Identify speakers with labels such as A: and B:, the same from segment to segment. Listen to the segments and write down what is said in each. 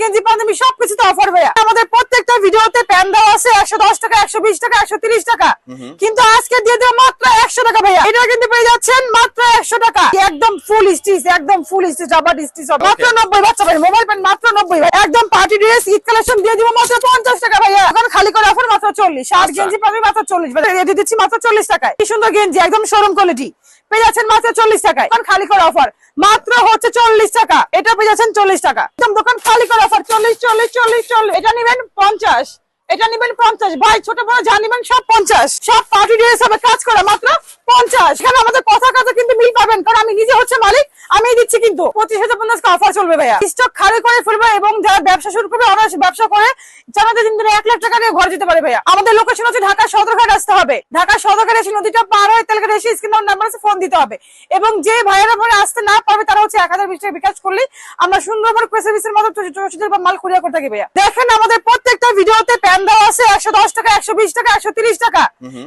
A: গেঞ্জি পাঞ্জাবি সবকিছুতে অফার ভাইয়া। আমাদের প্রত্যেকটা ভিডিওতে প্যান দেওয়া আছে একশো দশ টাকা একশো বিশ টাকা একশো তিরিশ টাকা। কিন্তু আজকে দিয়ে মাত্র একশো টাকা ভাইয়া। এটা কিন্তু পেয়ে যাচ্ছেন মাত্র একশো টাকা। একদম ফুল স্টিচ একদম ফুল স্টিচ আবার স্টিচ মাত্র নব্বই বাচ্চা ভাই মোবাইল প্যান্ট মাত্র নব্বই ভাই একদম পার্টি ড্রেস ঈদ কালেকশন দিয়ে দিব মাত্র পঞ্চাশ টাকা ভাইয়া। এখন খালি করে অফার মাত্র চল্লিশ। শার্ট
B: আচ্ছা।
A: গেঞ্জি পাবি মাত্র চল্লিশ। ভাই রেডি দিচ্ছি মাত্র চল্লিশ টাকায়। কি সুন্দর গেঞ্জি একদম শোরুম কোয়ালিটি পেয়ে যাচ্ছেন মাত্র চল্লিশ টাকায়। এখন খালি করে অফার মাত্র হচ্ছে চল্লিশ টাকা। এটা পেয়ে যাচ্ছেন চল্লিশ টাকা। দোকান খালি করা চল্লিশ চল্লিশ চল্লিশ চল্লিশ। এটা নেবেন পঞ্চাশ। এটা নিবেন পঞ্চাশ। ভাই, ছোট বড় যা নিবেন সব পঞ্চাশ। সব পার্টি ড্রেস হবে, কাজ করা মাত্র পঞ্চাশ। এখানে আমাদের কথা কথা কিন্তু মিল পাবেন, কারণ আমি নিজে হচ্ছে মালিক আমি দিচ্ছি কিন্তু। পঁচিশ হাজার পঞ্চাশ অফার চলবে ভাইয়া। স্টক খালি করে ফেলবে এবং যারা ব্যবসা শুরু করবে অনার্স ব্যবসা করে জানাতে দিন দিনে এক লাখ টাকা নিয়ে ঘর যেতে পারে ভাইয়া। আমাদের লোকেশন হচ্ছে ঢাকা সদরঘাট আসতে হবে। ঢাকা সদরঘাট এসে নদীটা পার হয়ে তেলঘাট এসে স্ক্রিন নাম্বার আছে ফোন দিতে হবে। এবং যে ভাইয়েরা পরে আসতে না পারবে, তারা হচ্ছে এক হাজার বিশ বিকাশ করলেই আমরা সুন্দরবন সার্ভিসের মতো মাল কুরিয়ার করে থাকি ভাইয়া। দেখেন আমাদের প্রত্যেকটা ভিডিওতে প্যান আছে একশো দশ টাকা একশো বিশ টাকা একশো তিরিশ টাকা।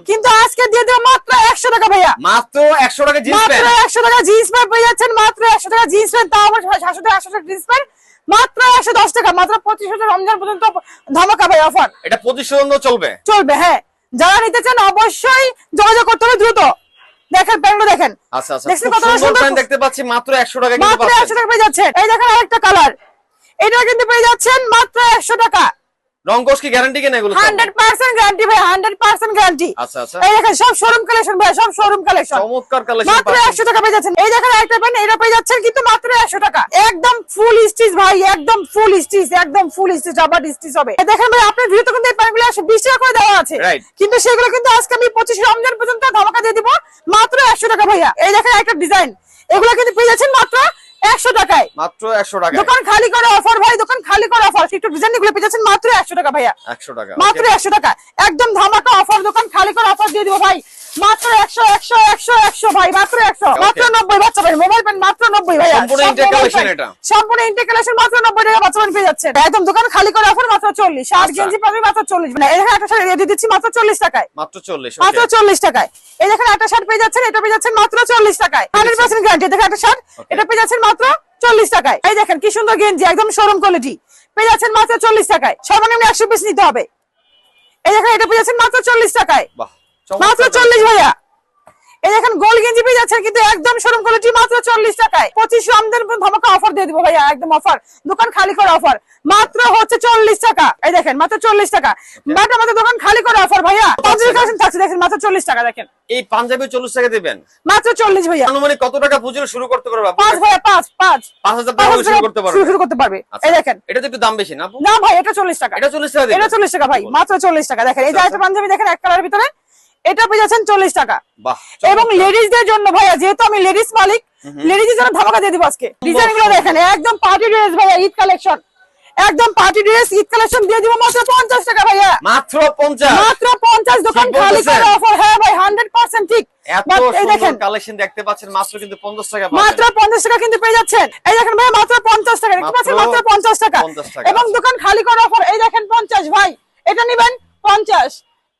A: কিন্তু আজকে দিয়ে দেবো মাত্র একশো টাকা ভাইয়া।
B: মাত্র একশো টাকা জিন্স
A: মাত্র
B: প্যান্ট
A: একশো টাকা জিন্স প্যান্ট পেয়ে যাচ্ছেন মাত্র একশো টাকা জিন্স প্যান্ট তাও আবার সাতশো টাকা একশো টাকা জিন্স প্যান্ট মাত্র একশো দশ টাকা মাত্র পঁচিশ হাজার রমজান পর্যন্ত ধামাকা ভাই অফার
B: এটা পঁচিশ পর্যন্ত চলবে?
A: চলবে হ্যাঁ। যারা নিতে চান অবশ্যই যোগাযোগ করতে হবে দ্রুত। দেখেন প্যান্টটা দেখেন।
B: আচ্ছা আচ্ছা।
A: দেখছেন
B: সুন্দর? প্যান্ট দেখতে পাচ্ছি মাত্র একশো টাকা কিন্তু
A: মাত্র একশো
B: পাচ্ছেন।
A: টাকা পেয়ে যাচ্ছেন। এই দেখেন আরেকটা কালার এটা কিন্তু পেয়ে যাচ্ছেন মাত্র একশো টাকা।
B: রঙ্কশ কি গ্যারান্টি কেন এগুলো সব?
A: হান্ড্রেড পার্সেন্ট গ্যারান্টি ভাই হান্ড্রেড পার্সেন্ট গ্যারান্টি
B: আচ্ছা আচ্ছা।
A: এই দেখেন সব শোরুম কালেকশন ভাই সব শোরুম কালেকশন
B: চমৎকার কালেকশন
A: মাত্র একশো টাকা পেয়ে যাচ্ছেন। এই দেখেন একটা প্যান্ট এটা পেয়ে যাচ্ছেন কিন্তু মাত্র একশো টাকা। একদম ফুল স্টিচ ভাই একদম ফুল স্টিচ একদম ফুল স্টিচ আবার স্টিচ হবে। এই দেখেন ভাই আপনার ভিডিওতে কিন্তু এই প্যান্টগুলো একশো বিশ টাকা করে দেওয়া আছে। কিন্তু সেগুলো কিন্তু আজকে আমি পঁচিশ রমজান পর্যন্ত ধামাকা দিয়ে দিব মাত্র একশো টাকা ভাইয়া। এই দেখেন একটা ডিজাইন এগুলো কিন্তু পেয়ে যাচ্ছেন মাত্র
B: মাত্র একশো টাকা।
A: দোকান খালি করে অফার ভাই দোকান খালি করে অফার একটু ডিজাইনগুলো মাত্র একশো টাকা ভাইয়া।
B: একশো টাকা
A: মাত্র একশো টাকা। একদম ধামাকা অফার দোকান খালি করে অফার দিয়ে দিব ভাই। মাত্র একশো একশো একশো একশো ভাই মাত্র একশো। মাত্র নব্বই বাচ্চা ভাই মোবাইল প্যান্ট মাত্র নব্বই ভাই
B: সম্পূর্ণ এটা।
A: সম্পূর্ণ ইন্টেক কালেকশন মাত্র নব্বই টাকা বাচ্চা পেয়ে যাচ্ছে একদম দোকান খালি করে অফার মাত্র চল্লিশ। শার্ট
B: আচ্ছা।
A: গেঞ্জি পাবি মাত্র চল্লিশ। মানে এখানে একটা শার্ট রেডি দিচ্ছি মাত্র চল্লিশ টাকায়।
B: মাত্র চল্লিশ
A: মাত্র চল্লিশ টাকায়। এই দেখেন একটা শার্ট পেয়ে যাচ্ছেন এটা পেয়ে যাচ্ছেন মাত্র চল্লিশ টাকায়। হান্ড্রেড পার্সেন্ট গ্যারান্টি দেখেন একটা শার্ট। এটা পেয়ে যাচ্ছেন মাত্র চল্লিশ টাকায়। এই দেখেন কি সুন্দর গেঞ্জি একদম সরম কোয়ালিটি পেয়ে যাচ্ছেন মাত্র চল্লিশ টাকায়। সর্বনিম্ন একশো পিস নিতে হবে। এই দেখেন এটা পেয়ে যাচ্ছেন মাত্র চল্লিশ টাকায়।
B: বাহ
A: মাত্র চল্লিশ ভাইয়া। এই দেখেন গোল গেঞ্জি যাচ্ছেন কিন্তু একদম শোরুম কোয়ালিটি মাত্র চল্লিশ টাকায়। পঁচিশ পর্যন্ত ধামাকা অফার দিয়ে দিব ভাইয়া একদম অফার দোকান খালি করে অফার মাত্র হচ্ছে চল্লিশ টাকা। এই দেখেন মাত্র চল্লিশ টাকা। বাট আমাদের দোকান খালি করে অফার ভাইয়া। কালেকশন থাকছে দেখেন মাত্র চল্লিশ টাকা দেখেন।
B: এই পাঞ্জাবি চল্লিশ টাকা দিবেন?
A: মাত্র চল্লিশ ভাইয়া।
B: আনুমানিক কত টাকা পুজো শুরু করতে পারবে
A: পাঁচ ভাইয়া পাঁচ পাঁচ।
B: পাঁচ হাজার টাকা শুরু করতে পারবে।
A: শুরু- করতে পারবে।
B: আচ্ছা।
A: এই দেখেন।
B: এটা তো একটু দাম বেশি না
A: না ভাই এটা চল্লিশ টাকা।
B: এটা চল্লিশ টাকা
A: এটা চল্লিশ টাকা ভাই মাত্র চল্লিশ টাকা। দেখেন এই যে
B: আচ্ছা,
A: একটা পাঞ্জাবি দেখেন এক কালারের ভিতরে এটা পেয়ে যাচ্ছেন চল্লিশ টাকা। এবং লেডিসদের জন্য ভাইয়া যেহেতু আমি লেডিস মালিক লেডিসের জন্য ধামাকা দিয়ে দিব আজকে। ডিজাইনগুলো দেখেন একদম পার্টি ড্রেস ভাইয়া ঈদ কালেকশন একদম পার্টি ড্রেস ঈদ কালেকশন দিয়ে দিব মাত্র পঞ্চাশ টাকা ভাইয়া।
B: মাত্র পঞ্চাশ?
A: মাত্র পঞ্চাশ দোকান খালি করে অফার হ্যাঁ ভাই হান্ড্রেড পার্সেন্ট ঠিক।
B: এত সুন্দর কালেকশন দেখতে পাচ্ছেন মাত্র কিন্তু পঞ্চাশ টাকা
A: মাত্র
B: পাচ্ছেন
A: পঞ্চাশ টাকা কিন্তু পেয়ে যাচ্ছেন। এই দেখেন ভাই মাত্র পঞ্চাশ টাকা দেখতে পাচ্ছেন? মাত্র
B: মাত্র
A: পঞ্চাশ টাকা।
B: 50 টাকা,
A: এবং। দোকান খালি করে অফার এই দেখেন পঞ্চাশ ভাই। এটা নিবেন পঞ্চাশ।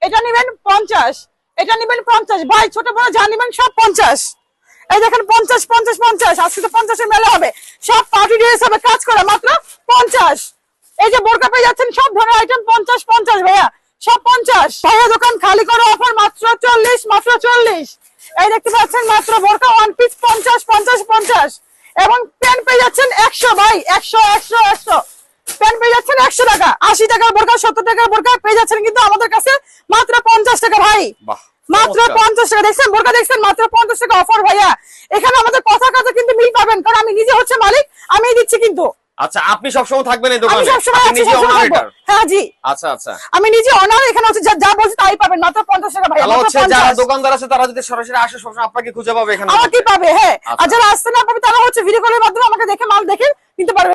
A: এটা নিবেন পঞ্চাশ। এটা নেবেন পঞ্চাশ। ভাই, ছোট বড় যা নিবেন সব পঞ্চাশ। এই দেখেন, পঞ্চাশ পঞ্চাশ পঞ্চাশ। আজকে তো পঞ্চাশের মেলা হবে। সব পার্টি ড্রেস হবে, কাজ করে মাত্র পঞ্চাশ। এই যে বোরকা পেয়ে যাচ্ছেন, সব ধরনের আইটেম পঞ্চাশ পঞ্চাশ, ভাইয়া। সব পঞ্চাশ। ভাইয়া, দোকান খালি করে অফার মাত্র চল্লিশ মাত্র চল্লিশ। এই দেখতে পাচ্ছেন, মাত্র বোরকা ওয়ান পিস পঞ্চাশ পঞ্চাশ পঞ্চাশ এবং প্যান্ট পেয়ে যাচ্ছেন একশো ভাই একশো একশো একশো প্যান্ট পেয়ে যাচ্ছেন একশো টাকা আশি টাকার বোরকা সত্তর টাকার বোরকা পেয়ে যাচ্ছেন কিন্তু আমাদের কাছে মাত্র পঞ্চাশ টাকা ভাই। মাত্র পঞ্চাশ টাকা। দেখছেন বোরকা দেখছেন মাত্র পঞ্চাশ টাকা অফার ভাইয়া। এখানে আমাদের কথা কথা কিন্তু মিল পাবেন কারণ আমি নিজে হচ্ছে মালিক আমি দিচ্ছি কিন্তু।
B: আচ্ছা আপনি সবসময় থাকবেন এই দোকানে? আপনি নিজে ওনার
A: থাকব। হ্যাঁ জি।
B: আচ্ছা আচ্ছা।
A: আমি নিজে অনার এখানে হচ্ছে যা- যা বলছি তাই পাবেন মাত্র পঞ্চাশ টাকা
B: হচ্ছে যারা
A: 50
B: দোকানদার আছে তারা যদি সরাসরি আসে সবসময় আপনাকে খুঁজে পাবে এখানে।
A: আমাকে পাবে হ্যাঁ। আর। যারা আসতে না পাবে তারা হচ্ছে ভিডিও কলের মাধ্যমে আমাকে দেখে মাল দেখে নিতে পারবে।